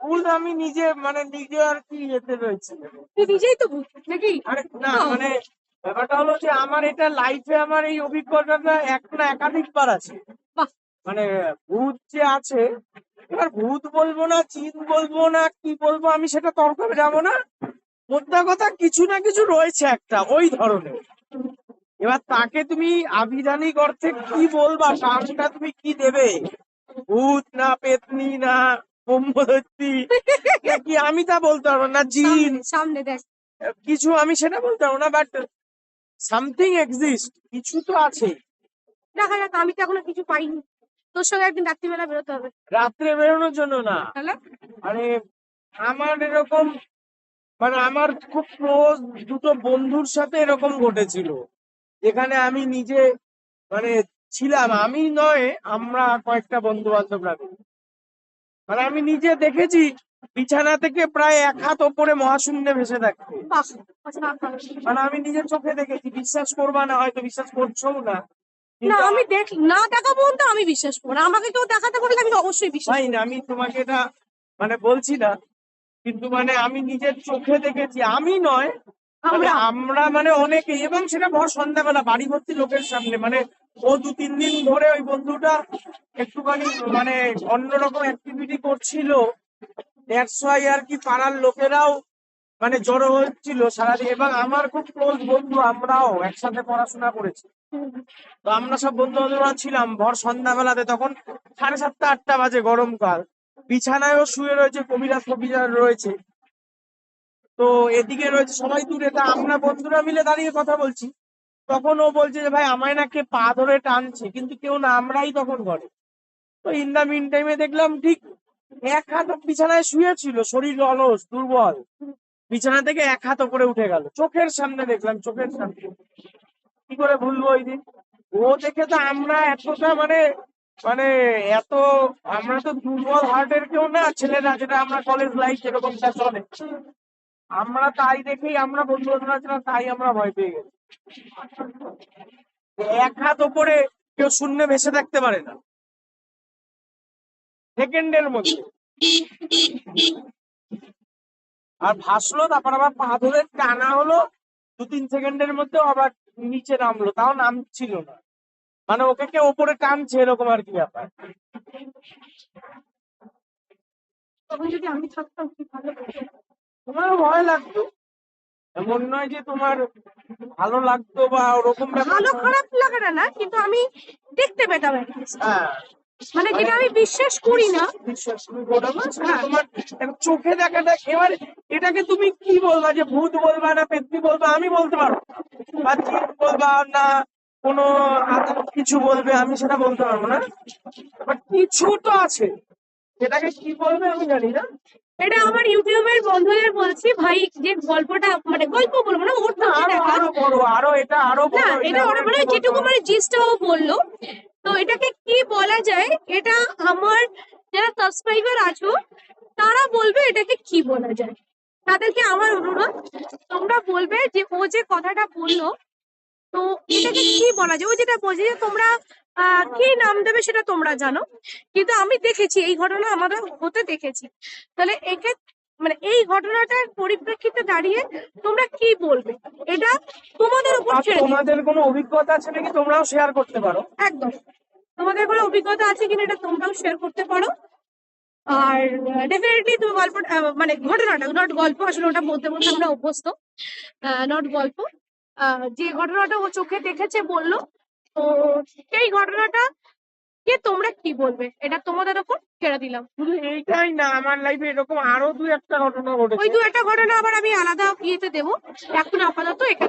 ভুল আমি নিজে মানে নিজে আর কি ইয়েতে রয়েছে। তুই নিজেই তো নাকি? আরে না। মানে ব্যাপারটা হলো যে আমার এটা লাইফে আমার এই অভিজ্ঞতাটা এক না একাধিকবার আছে। মানে ভূত যে আছে এবার ভূত বলব না চিন বলব না কি বলব আমি সেটা তর্কে যাব না। মোদ্দা কথা কিছু না কিছু রয়েছে একটা ওই ধরনের। এবার তাকে তুমি আবিধানিক অর্থে কি বলবা সামটা তুমি কি দেবে? ভূত না পেতনি না ব্রহ্মদত্তি কি আমি তা বলতে পারব না? জিন সামনে- দেখ। কিছু আমি সেটা বলতে পারব না বাট সামথিং এক্সিস্ট কিছু তো আছে। দেখা যাক আমি তো এখনও কিছু পাইনি। তোর সঙ্গে একদিন রাত্রিবেলা বেরোতে হবে। রাত্রে বেরোনোর জন্য না। মানে আমার এরকম মানে আমার খুব ক্লোজ দুটো বন্ধুর সাথে এরকম ঘটেছিল। যেখানে আমি নিজে মানে ছিলাম। আমি নয় আমরা কয়েকটা বন্ধু বান্ধবরা। মানে আমি নিজে দেখেছি বিছানা থেকে প্রায় এক হাত ওপরে মহাশূন্যে ভেসে থাকতে ভালো। মানে আমি নিজের চোখে দেখেছি বিশ্বাস করবা না হয়তো বিশ্বাস করছ না। না আমি দেখ না দেখা পর্যন্ত আমি বিশ্বাস করব না। আমাকে কেউ দেখাতে পারলে আমি অবশ্যই বিশ্বাস না আমি তোমাকে এটা মানে বলছি না কিন্তু মানে আমি নিজের চোখে দেখেছি। আমি নয় আমরা। আমরা মানে অনেকে এবং সেটা ভর সন্ধ্যাবেলা বাড়ি ভর্তি লোকের সামনে মানে ও দু তিন দিন ধরে ওই বন্ধুটা একটুখানি মানে অন্যরকম অ্যাক্টিভিটি করছিল। ওয়াই আর কি পাড়ার লোকেরাও মানে জড়ো হচ্ছিল সারাদিন এবং আমার খুব ক্লোজ বন্ধু আমরাও একসাথে পড়াশোনা করেছি। তো আমরা সব বন্ধু বান্ধবরা ছিলাম ভর সন্ধ্যাবেলাতে তখন সাড়ে সাতটা আটটা বাজে গরমকাল। বিছানায়ও শুয়ে রয়েছে কবিরাজ কবিরাজ রয়েছে। তো এদিকে রয়েছে সবাই দূরে। তা আমরা বন্ধুরা মিলে দাঁড়িয়ে কথা বলছি। তখন ও বলছে যে, ভাই, আমায় না কে পা ধরে টানছে, কিন্তু কেউ না, আমরাই তখন ঘরে। তো ইন দা মিন টাইমে দেখলাম ঠিক এক হাত বিছানায় শুয়েছিল শরীর অলস, দুর্বল। বিছানা থেকে এক হাত উপরে উঠে গেল। চোখের সামনে দেখলাম, চোখের সামনে। কি করে ভুলবো ওই দিন? ও দেখে তো আমরা এতটা মানে মানে এত, আমরা তো দুর্বল হার্টের কেউ না, ছেলেরা যেটা আমরা কলেজ লাইফ যেরকমটা চলে। আমরা তাই দেখেই আমরা বন্ধু বান্ধবরা ছিলাম, তাই আমরা ভয় পেয়ে গেছি। এক হাত ওপরে কেউ শূন্য ভেসে থাকতে পারে না। সেকেন্ডের মধ্যে। আর ভাসলো, তারপর আবার পা ধরে টানা হলো। দু তিন সেকেন্ডের মধ্যে আবার নিচে নামলো, তাও নামছিল না। মানে ওকে কে ওপরে টানছে, এরকম আর কি ব্যাপার। তখন যদি আমি থাকতাম। তোমার ভয় লাগতো। এমন নয় যে তোমার ভালো লাগতো বা ওরকম ভালো খারাপ লাগে না না কিন্তু আমি দেখতে পেতাম হ্যাঁ। মানে যেটা আমি বিশ্বাস করি না। বিশ্বাস করো তোমার চোখে দেখাটা এবার এটাকে তুমি কি বলবা? যে ভূত বলবা না পেত্নি বলবা? আমি বলতে পারব বা জিন বলবা না কোনো কিছু বলবে আমি সেটা বলতে পারব না। বাট কিছু তো আছে। সেটাকে কি বলবে আমি জানি না। এটা আমার ইউটিউবের বন্ধুদের বলছি ভাই যে গল্পটা মানে গল্প বলব না ওর আরও বড় আরও এটা আরও না এটা ওরা মানে যেটুকু মানে জিসটাও বলল। তো এটাকে কি বলা যায় এটা আমার যারা সাবস্ক্রাইবার আছো তারা বলবে এটাকে কি বলা যায়। তাদেরকে আমার অনুরোধ তোমরা বলবে যে ও যে কথাটা বলল তো এটাকে কি বলা যায়? ও যেটা বলছে যে তোমরা কি নাম দেবে সেটা তোমরা জানো। কিন্তু আমি দেখেছি এই ঘটনা আমাদের হতে দেখেছি। তাহলে একে মানে এই ঘটনাটার পরিপ্রেক্ষিতে দাঁড়িয়ে তোমরা কি বলবে? এটা তোমাদের উপর ছেড়ে তোমাদের কোনো অভিজ্ঞতা আছে নাকি? তোমরাও শেয়ার করতে পারো। একদম। তোমাদের কোনো অভিজ্ঞতা আছে কিনা এটা তোমরাও শেয়ার করতে পারো। আর ডেফিনেটলি তুমি গল্পটা আহ, মানে ঘটনাটা নট গল্প আসলে ওটা বলতে বলতে আমরা অভ্যস্ত। নট গল্প। আহ, যে ঘটনাটা ও চোখে দেখেছে বলল তো সেই ঘটনাটা কে তোমরা কি বলবে? এটা তোমাদের ওপর ছেড়ে দিলাম। শুধু এইটাই না আমার লাইফে এরকম আরও দু একটা ঘটনা ঘটেছে। ওই দু একটা ঘটনা আবার আমি আলাদা ইয়েতে দেবো। এখন আপাতত এটা